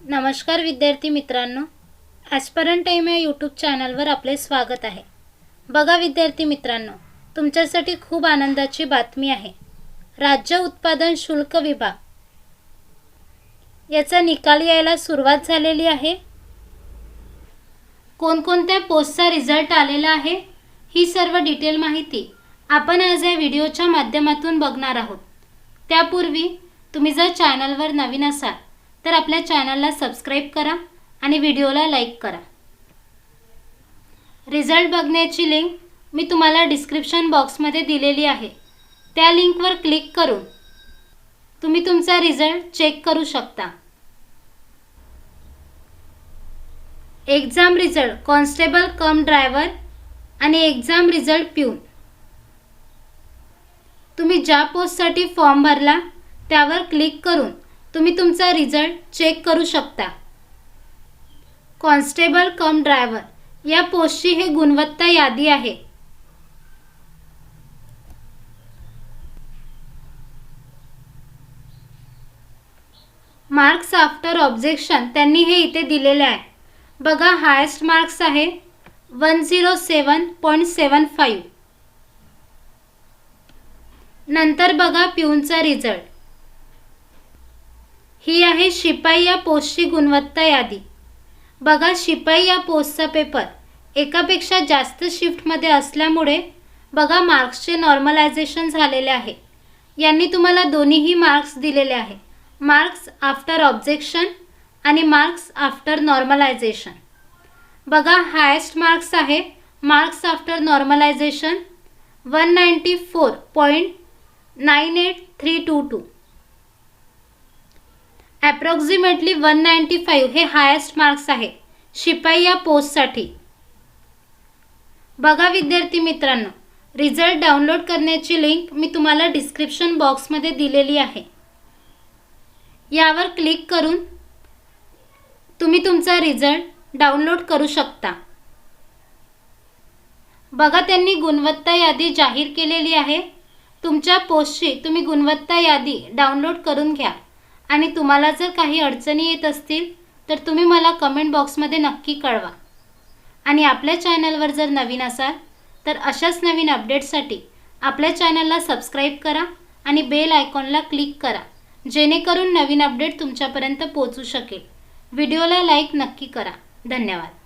नमस्कार विद्यार्थी मित्रांनो. ॲस्परंट टाईम या यूट्यूब चॅनलवर आपले स्वागत आहे. बघा विद्यार्थी मित्रांनो तुमच्यासाठी खूप आनंदाची बातमी आहे. राज्य उत्पादन शुल्क विभाग. याचा निकाल यायला सुरुवात झालेली आहे. कोणकोणत्या पोस्टचा रिझल्ट आलेला आहे ही सर्व डिटेल माहिती आपण आज या व्हिडिओच्या माध्यमातून बघणार आहोत. त्यापूर्वी तुम्ही जर चॅनलवर नवीन असाल तर आपल्या चॅनलला सबस्क्राईब करा आणि व्हिडिओला लाईक करा. रिझल्ट बघण्याची लिंक मी तुम्हाला डिस्क्रिप्शन बॉक्समध्ये दिलेली आहे. त्या लिंकवर क्लिक करून तुम्ही तुमचा रिझल्ट चेक करू शकता. Exam result constable cum driver आणि एक्झाम रिझल्ट पिऊन तुम्ही ज्या पोस्टसाठी फॉर्म भरला त्यावर क्लिक करून तुम्ही तुमचा रिझल्ट चेक करू शकता. कॉन्स्टेबल कम ड्रायव्हर या पोस्टची हे गुणवत्ता यादी आहे. मार्क्स आफ्टर ऑब्जेक्शन त्यांनी हे इथे दिलेले आहे. बघा हायेस्ट मार्क्स आहे one zero seven point seven five. नंतर बघा पिऊनचा रिझल्ट. ही आहे शिपाई या पोस्टची गुणवत्ता यादी. बघा शिपाई या पोस्टचा पेपर एकापेक्षा जास्त शिफ्टमध्ये असल्यामुळे बघा मार्क्सचे नॉर्मलायझेशन झालेले आहे. यांनी तुम्हाला दोन्हीही मार्क्स दिलेले आहे. मार्क्स आफ्टर ऑब्जेक्शन आणि मार्क्स आफ्टर नॉर्मलायझेशन. बघा हायेस्ट मार्क्स आहे marks after normalisation one ninety four point nine eight three two two. Approximately one ninety five हे हायेस्ट मार्क्स आहे. शिपाई या पोस्टसाठी बघा विद्यार्थी मित्रांनो रिझल्ट डाउनलोड करण्याची लिंक मी तुम्हाला डिस्क्रिप्शन बॉक्समध्ये दिलेली आहे. यावर क्लिक करून तुम्ही तुमचा रिझल्ट डाउनलोड करू शकता. बघा त्यांनी गुणवत्ता यादी जाहीर केलेली आहे. तुमच्या पोस्टची तुम्ही गुणवत्ता यादी डाउनलोड करून घ्या. आणि तुम्हाला जर काही अडचणी येत असतील तर तुम्ही मला कमेंट बॉक्समध्ये नक्की कळवा. आणि आपल्या चॅनलवर जर नवीन असाल तर अशाच नवीन अपडेट्ससाठी आपल्या चॅनलला सबस्क्राईब करा आणि बेल आयकॉनला क्लिक करा जेणेकरून नवीन अपडेट तुमच्यापर्यंत पोहोचू शकेल. व्हिडिओला लाईक नक्की करा. धन्यवाद.